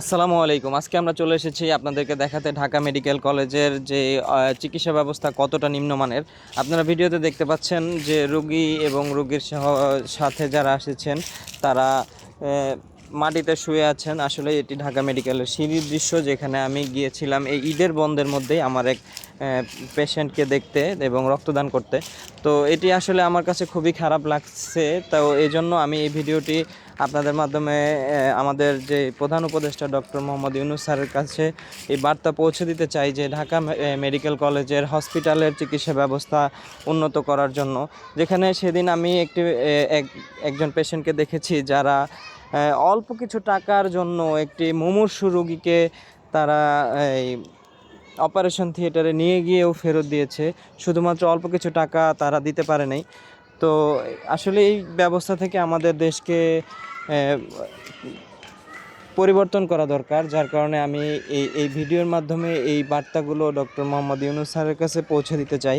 আসসালামু আলাইকুম। আজকে আমরা চলে এসেছি আপনাদেরকে দেখাতে ঢাকা মেডিকেল কলেজের যে চিকিৎসা ব্যবস্থা কতটা নিম্নমানের। আপনারা ভিডিওতে দেখতে পাচ্ছেন যে, রুগী এবং রুগীর সাথে যারা এসেছেন, তারা মাটিতে শুয়ে আছেন। আসলে এটি ঢাকা মেডিকেলের সিঁড়ির দৃশ্য যেখানে আমি গিয়েছিলাম। এই ঈদের বন্ধের মধ্যেই আমার এক পেশেন্টকে দেখতে এবং রক্তদান করতে। তো এটি আসলে আমার কাছে খুবই খারাপ লাগছে। তো এই জন্য আমি এই ভিডিওটি আপনাদের মাধ্যমে আমাদের যে প্রধান উপদেষ্টা ডক্টর মোহাম্মদ ইউনুস স্যারের কাছে এই বার্তা পৌঁছে দিতে চাই যে ঢাকা মেডিকেল কলেজের হসপিটালের চিকিৎসা ব্যবস্থা উন্নত করার জন্য। যেখানে সেদিন আমি একটি এক, একজন পেশেন্টকে দেখেছি যারা অল্প কিছু টাকার জন্য একটি মুমূর্ষু রোগীকে তারা, এই অপারেশন থিয়েটারে নিয়ে গিয়েও ফেরত দিয়েছে। শুধুমাত্র অল্প কিছু টাকা তারা দিতে পারে নাই। তো আসলে এই ব্যবস্থা থেকে আমাদের দেশকে পরিবর্তন করা দরকার। যার কারণে আমি এই এই ভিডিওর মাধ্যমে এই বার্তাগুলো ডক্টর মোহাম্মদ ইউনুস স্যারের কাছে পৌঁছে দিতে চাই।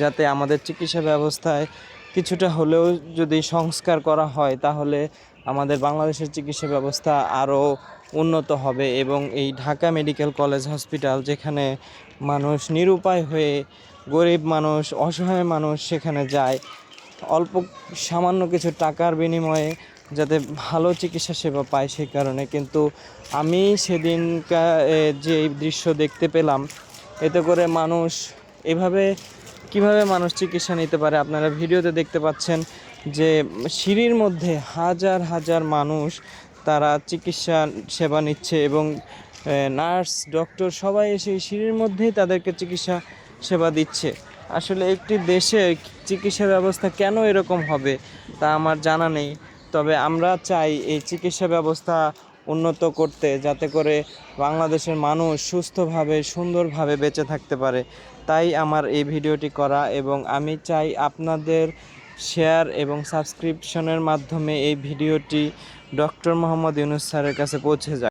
যাতে আমাদের চিকিৎসা ব্যবস্থায় কিছুটা হলেও যদি সংস্কার করা হয়, তাহলে আমাদের বাংলাদেশের চিকিৎসা ব্যবস্থা আরও উন্নত হবে এবং এই ঢাকা মেডিকেল কলেজ হসপিটাল, যেখানে মানুষ নিরুপায় হয়ে গরিব মানুষ, অসহায় মানুষ সেখানে যায়, অল্প সামান্য কিছু টাকার বিনিময়ে যাতে ভালো চিকিৎসা সেবা পায় সেই কারণে। কিন্তু আমি সেদিনকার যে দৃশ্য দেখতে পেলাম, এতে করে মানুষ এভাবে কীভাবে মানুষ চিকিৎসা নিতে পারে? আপনারা ভিডিওতে দেখতে পাচ্ছেন যে সিঁড়ির মধ্যে হাজার হাজার মানুষ তারা চিকিৎসা সেবা নিচ্ছে এবং নার্স, ডক্টর সবাই এসে সিঁড়ির মধ্যেই তাদেরকে চিকিৎসা সেবা দিচ্ছে। আসলে একটি দেশে চিকিৎসা ব্যবস্থা কেন এরকম হবে তা আমার জানা নেই। তবে আমরা চাই এই চিকিৎসা ব্যবস্থা উন্নত করতে, যাতে করে বাংলাদেশের মানুষ সুস্থভাবে, সুন্দরভাবে বেঁচে থাকতে পারে। তাই আমার এই ভিডিওটি করা এবং আমি চাই আপনাদের শেয়ার এবং সাবস্ক্রিপশনের মাধ্যমে এই ভিডিওটি ডক্টর মোহাম্মদ ইউনুস স্যারের কাছে পৌঁছে যায়।